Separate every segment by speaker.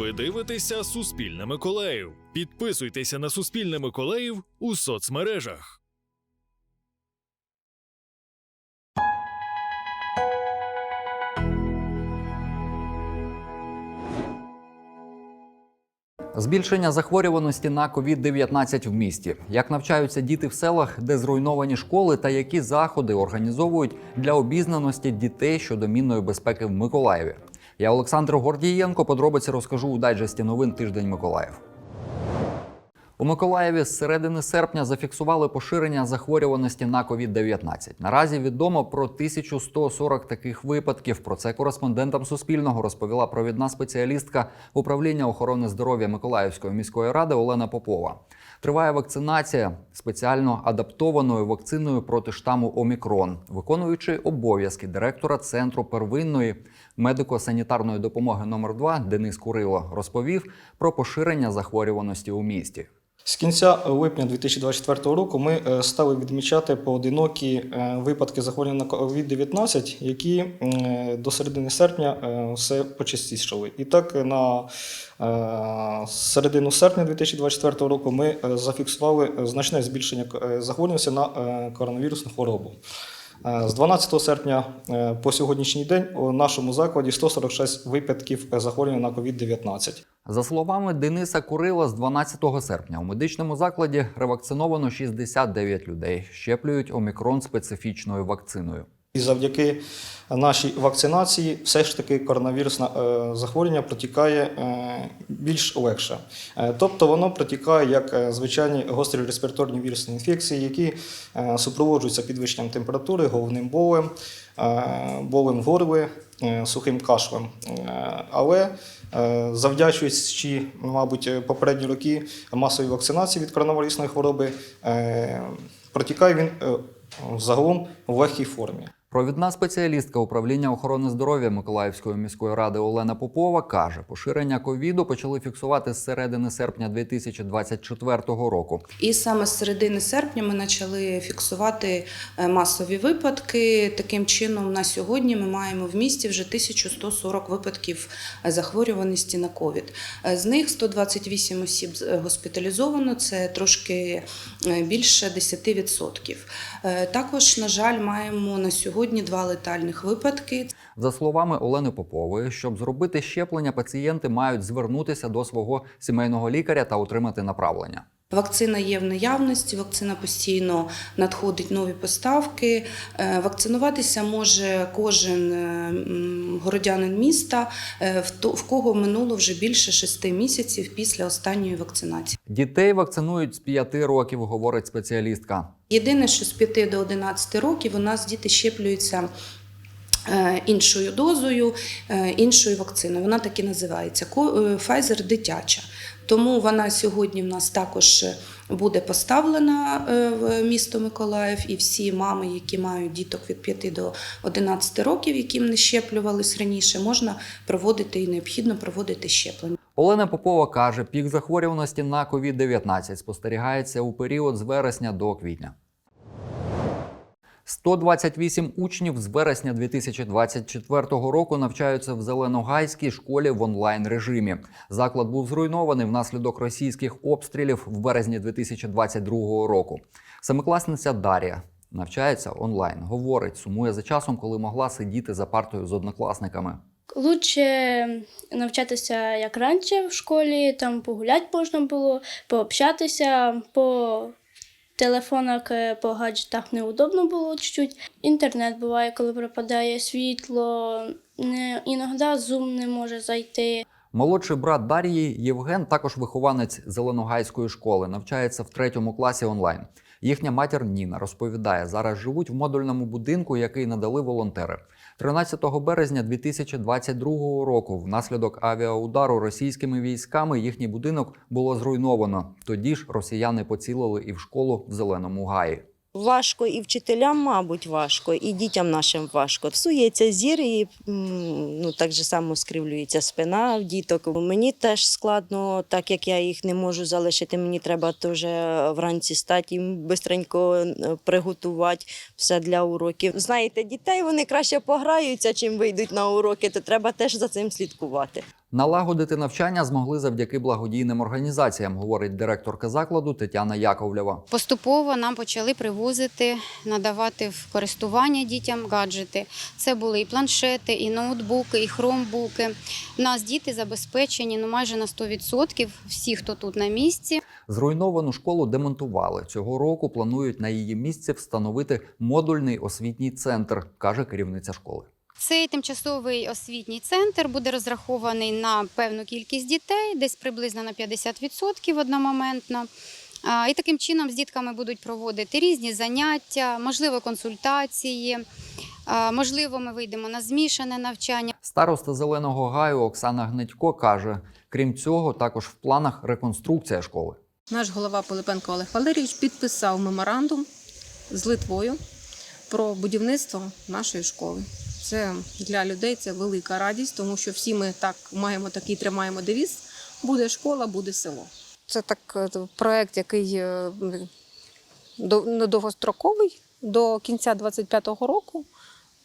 Speaker 1: Ви дивитеся Суспільне Миколаїв. Підписуйтеся на Суспільне Миколаїв у соцмережах.
Speaker 2: Збільшення захворюваності на COVID-19 в місті. Як навчаються діти в селах, де зруйновані школи, та які заходи організовують для обізнаності дітей щодо мінної безпеки в Миколаєві. Я Олександр Гордієнко. Подробиці розкажу у дайджесті новин тиждень Миколаїв. У Миколаєві з середини серпня зафіксували поширення захворюваності на COVID-19. Наразі відомо про 1140 таких випадків. Про це кореспондентам Суспільного розповіла провідна спеціалістка управління охорони здоров'я Миколаївської міської ради Олена Попова. Триває вакцинація спеціально адаптованою вакциною проти штаму Омікрон, виконуючи обов'язки директора центру первинної медико-санітарної допомоги номер 2 Денис Курило розповів про поширення захворюваності у місті.
Speaker 3: З кінця липня 2024 року ми е, стали відмічати поодинокі е, випадки захворювання на COVID-19, які е, до середини серпня е, все почастішали. І так на е, середину серпня 2024 року ми е, зафіксували значне збільшення е, захворюваності на е, коронавірусну хворобу. Е, З 12 серпня е, по сьогоднішній день у нашому закладі 146 випадків е, захворювання на COVID-19.
Speaker 2: За словами Дениса Курила, з 12 серпня у медичному закладі ревакциновано 69 людей. Щеплюють омікрон специфічною вакциною.
Speaker 3: І завдяки нашій вакцинації все ж таки коронавірусне захворювання протікає е, більш легше. Е, Тобто воно протікає як е, звичайні гострі респіраторні вірусні інфекції, які супроводжуються підвищенням температури, головним болем, болем е, сухим кашлем. Але завдячуючи, мабуть, попередні роки масовій вакцинації від коронавірусної хвороби, протікає він загалом в легкій формі.
Speaker 2: Провідна спеціалістка управління охорони здоров'я Миколаївської міської ради Олена Попова каже, поширення ковіду почали фіксувати з середини серпня 2024 року.
Speaker 4: І саме з середини серпня ми почали фіксувати е, масові випадки. Таким чином, на сьогодні ми маємо в місті вже 1140 випадків е, захворюваності на ковід. Е, З них 128 осіб госпіталізовано, це трошки більше 10%. Е, Також, на жаль, маємо на сьогодні два летальних випадки.
Speaker 2: За словами Олени Попової, щоб зробити щеплення, пацієнти мають звернутися до свого сімейного лікаря та отримати направлення.
Speaker 4: Вакцина є в наявності, вакцина постійно надходить нові поставки. Е, Вакцинуватися може кожен е, городянин міста, е, в кого минуло вже більше шести місяців після останньої вакцинації.
Speaker 2: Дітей вакцинують з 5 років, говорить спеціалістка.
Speaker 4: Єдине, що з 5 до 11 років у нас діти щеплюються. Іншою дозою, іншою вакциною. Вона так і називається Pfizer дитяча. Тому вона сьогодні в нас також буде поставлена е, в місто Миколаїв, і всі мами, які мають діток від 5 до 11 років, яким не щеплювались раніше, можна проводити і необхідно проводити щеплення.
Speaker 2: Олена Попова каже, пік захворюваності на COVID-19 спостерігається у період з вересня до квітня. 128 учнів з вересня 2024 року навчаються в Зеленогайській школі в онлайн режимі. Заклад був зруйнований внаслідок російських обстрілів в березні 2022 року. Семикласниця Дар'я навчається онлайн. Говорить, сумує за часом, коли могла сидіти за партою з однокласниками.
Speaker 5: Лучше навчатися як раніше в школі, там погуляти можна було, пообщатися, по телефонах, е, по гаджетах неудобно було чуть-чуть. Інтернет буває, коли пропадає світло, не, іноді зум не може зайти.
Speaker 2: Молодший брат Дар'ї Євген, також вихованець Зеленогайської школи, навчається в третьому класі онлайн. Їхня матір Ніна розповідає, зараз живуть в модульному будинку, який надали волонтери. 13 березня 2022 року, внаслідок авіаудару російськими військами, їхній будинок було зруйновано. Тоді ж росіяни поцілили і в школу в Зеленому Гаї.
Speaker 6: Важко і вчителям, мабуть, важко, і дітям нашим важко. Псується зір, і ну, так же само скривлюється спина в діток. Мені теж складно, так як я їх не можу залишити. Мені треба теж вранці стати, їм швидко е, приготувати все для уроків. Знаєте, дітей вони краще пограються, чим вийдуть на уроки, то треба теж за цим слідкувати.
Speaker 2: Налагодити навчання змогли завдяки благодійним організаціям, говорить директорка закладу Тетяна Яковлєва.
Speaker 7: Поступово нам почали привозити, надавати в користування дітям гаджети. Це були і планшети, і ноутбуки, і хромбуки. У нас діти забезпечені ну майже на 100%, всі, хто тут на місці.
Speaker 2: Зруйновану школу демонтували. Цього року планують на її місці встановити модульний освітній центр, каже керівниця школи.
Speaker 7: Цей тимчасовий освітній центр буде розрахований на певну кількість дітей, десь приблизно на 50% одномоментно. І таким чином з дітками будуть проводити різні заняття, можливо, консультації. Можливо, ми вийдемо на змішане навчання.
Speaker 2: Староста зеленого гаю Оксана Гнедько каже: крім цього, також в планах реконструкція школи.
Speaker 8: Наш голова Пилипенко Олег Валерійович підписав меморандум з Литвою про будівництво нашої школи. Це для людей це велика радість, тому що всі ми так маємо такий тримаємо девіз: буде школа, буде село. Це так е, проект, який е, ну, довгостроковий. До кінця 25-го року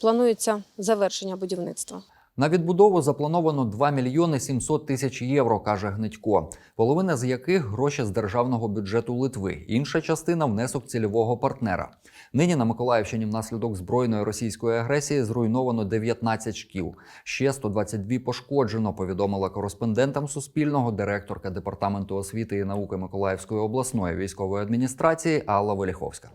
Speaker 8: планується завершення будівництва.
Speaker 2: На відбудову заплановано 2 мільйони 700 тисяч євро, каже Гнедько, половина з яких гроші з державного бюджету Литви, інша частина внесок цільового партнера. Нині на Миколаївщині внаслідок збройної російської агресії зруйновано 19 шкіл. Ще 122 пошкоджено. Повідомила кореспондентам Суспільного директорка департаменту освіти і науки Миколаївської обласної військової адміністрації Алла Веліховська.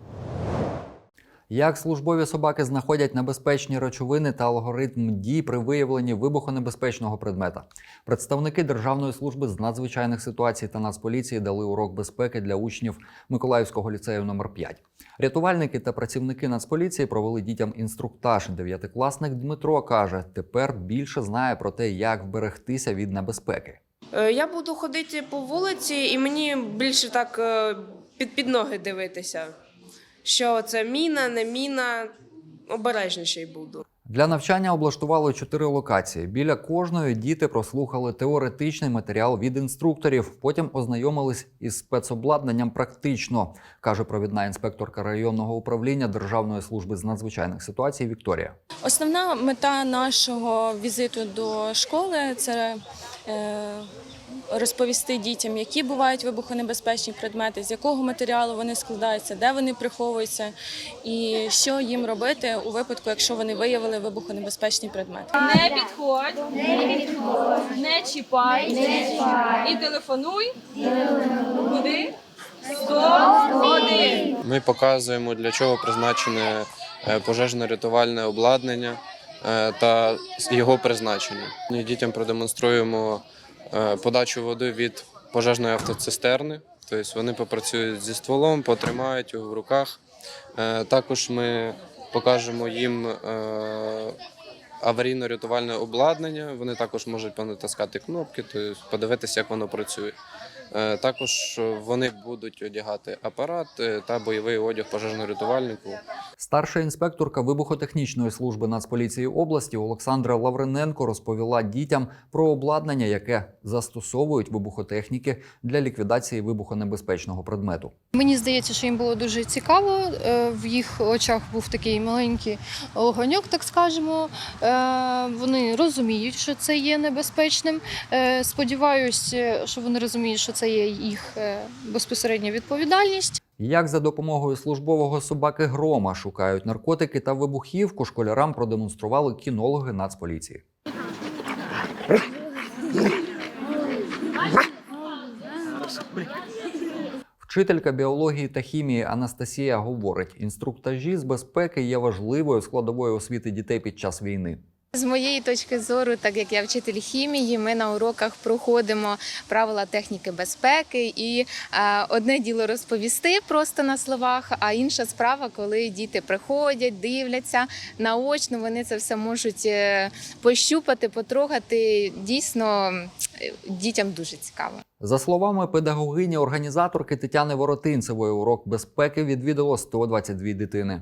Speaker 2: Як службові собаки знаходять небезпечні речовини та алгоритм дій при виявленні вибухонебезпечного предмета? Представники Державної служби з надзвичайних ситуацій та Нацполіції дали урок безпеки для учнів Миколаївського ліцею номер 5 Рятувальники та працівники Нацполіції провели дітям інструктаж. Дев'ятикласник Дмитро каже, тепер більше знає про те, як вберегтися від небезпеки.
Speaker 9: Е, Я буду ходити по вулиці, і мені більше так е, під, під ноги дивитися, що це міна, не міна. Обережніший буду.
Speaker 2: Для навчання облаштували чотири локації. Біля кожної діти прослухали теоретичний матеріал від інструкторів. Потім ознайомились із спецобладнанням практично, каже провідна інспекторка районного управління Державної служби з надзвичайних ситуацій Вікторія.
Speaker 10: Основна мета нашого візиту до школи це е, розповісти дітям, які бувають вибухонебезпечні предмети, з якого матеріалу вони складаються, де вони приховуються, і що їм робити у випадку, якщо вони виявили вибухонебезпечний предмет.
Speaker 11: Не підходь, не підходь, не чіпай, не чіпай. і телефонуй. Куди? 101.
Speaker 12: Ми показуємо, для чого призначене е, пожежно-рятувальне обладнання е, та його призначення. Дітям продемонструємо подачу води від пожежної автоцистерни. Тобто вони попрацюють зі стволом, потримають його в руках. Е, Також ми покажемо їм е, аварійно-рятувальне обладнання. Вони також можуть понатискати кнопки, тобто подивитися, як воно працює. Е, Також вони будуть одягати апарат е, та бойовий одяг пожежно-рятувальнику.
Speaker 2: Старша інспекторка вибухотехнічної служби Нацполіції області Олександра Лавриненко розповіла дітям про обладнання, яке застосовують вибухотехніки для ліквідації вибухонебезпечного предмету.
Speaker 13: Мені здається, що їм було дуже цікаво. Е, В їх очах був такий маленький огоньок, так скажемо. Вони розуміють, що це є небезпечним. Сподіваюсь, е, що вони розуміють, що це є їх е, безпосередня відповідальність.
Speaker 2: Як за допомогою службового собаки грома шукають наркотики та вибухівку, школярам продемонстрували кінологи Нацполіції. Вчителька біології та хімії Анастасія говорить: інструктажі з безпеки є важливою складовою освіти дітей під час війни.
Speaker 14: З моєї точки зору, так як я вчитель хімії, ми на уроках проходимо правила техніки безпеки, і е, одне діло розповісти просто на словах, а інша справа, коли діти приходять, дивляться наочно, вони це все можуть е, пощупати, потрогати. Дійсно, е, дітям дуже цікаво.
Speaker 2: За словами педагогині організаторки Тетяни Воротинцевої, урок безпеки відвідало 122 дитини.